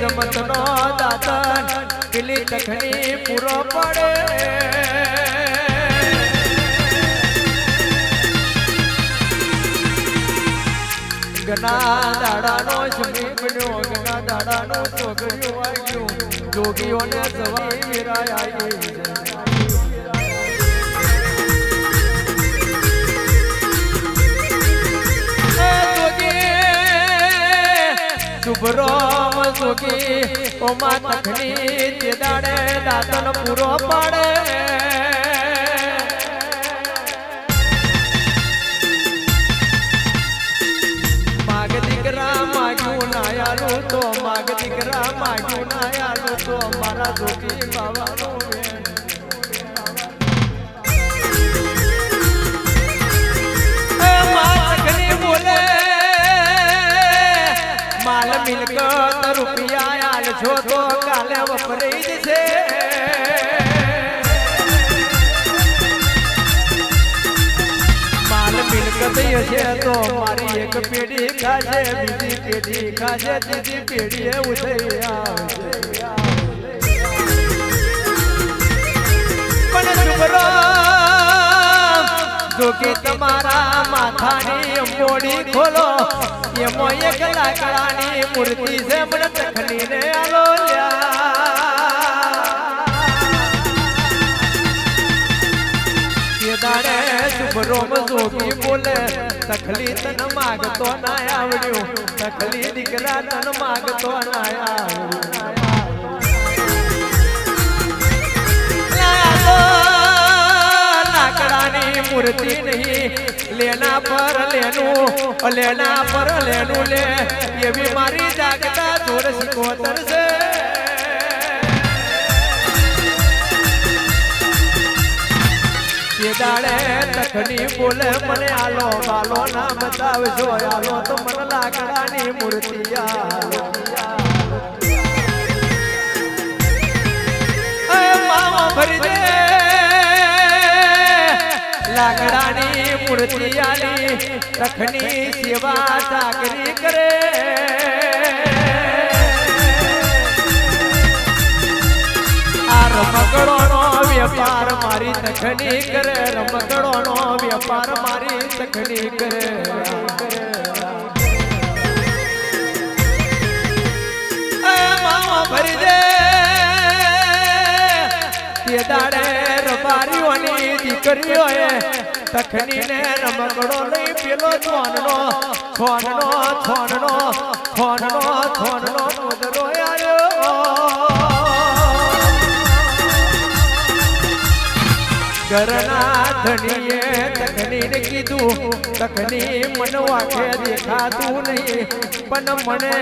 આઈ જમતનો દાતન પેલી તખણી પૂરો પડે. ગના દાડાનો શમી પડ્યો ગના દાડાનો છોકરીઓ આવ્યું જોગીઓને જવાઈ વીરાય આવી શુભરામ જોગી ઓમા તખની તે દાડે દાતન પૂરો પાડે. માગ દીકરા માગ્યું નાયાલું તો, માગ દીકરા માગ્યું નાયાલું તો, મારા સુખી બાવાનો માલ મિલકત રૂપિયા આલ છો તો કાલે વપરાઈ જશે. એક પેઢી ખાશે, બીજી પેઢી ખાશે, ત્રીજી પેઢી ઉઠી આવશે. કે તમારા માથાની મોડી ખોલો. એમાં એક લાકડાની મૂર્તિ છે, મને આલો બોલે તખલી તન માગતો ના આવડ્યું. તખલી દીકરા તન માગતો ના આવડ્યું. મૂર્તિ નહીં. લેના પર લેનું, લેના પર લેનું લે. એવી મારી જાગતા જોર શીખોતર છે. એ દાડે તખની બોલે, મને આલો બાલો ના બતાવજો, આલો તો મને લાકડાની મૂર્તિ, આલો. લાકડાની મૂર્તિ આલી રખની સેવા ચાકરી કરે. આ રમકડો નો વેપાર મારી તખની કરે રમકડો નો વેપાર મારી તખની કરે. ભરી દે. રબારીઓની દીકરીઓએ તખનીને રમકડો લઈ પેલો છોનનો છોનનો છોનનો છોનનો છોનનો મુદરો આવ્યો ઘરના ધણીએ તખનીને કીધું, તખની મન વાંખે દેખાતું નહીં, પણ મને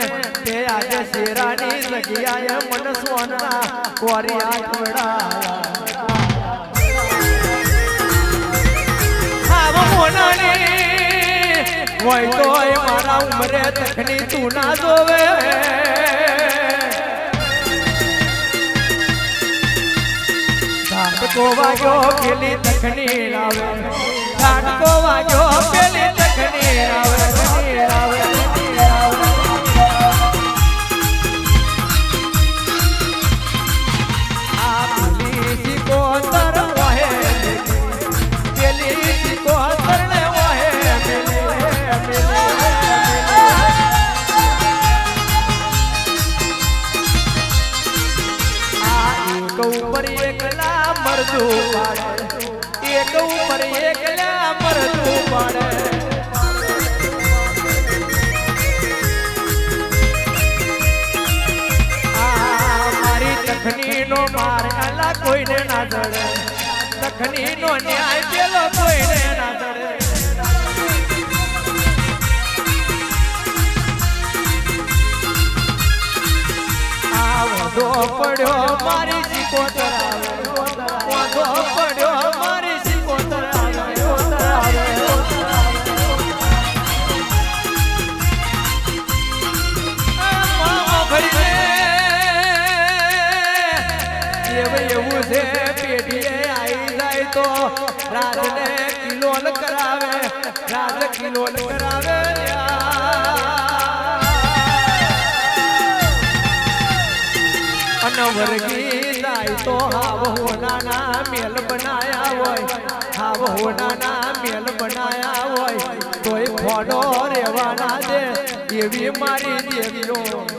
તે આજે શેરાની જગ્યાએ મન સોનના કોરી આઠવડા હોય તો મારા ઉમરે તખની તું ના જોવે. ઝાટકો વાગ્યો પેલી તખની આવે ઝાટકો વાગ્યો પેલી તખની આવે પાડે એક ઉપર એકલા મરદું પાડે આ નો માર અલા કોઈને ના જડે તખની નો ન્યાય પેલો કોઈને ના જડે આ વાંધો પડ્યો મારી જીકો આવે તો રાજને કિલોલ કરાવે રાજ કિલોલ કરાવે અનવરગી જાય તો હાવ હોનાના મેલ બનાયા હોય હાવ હોનાના મેલ બનાયા હોય, તોય ફોડો રેવાના દે એવી મારી દેવીઓ.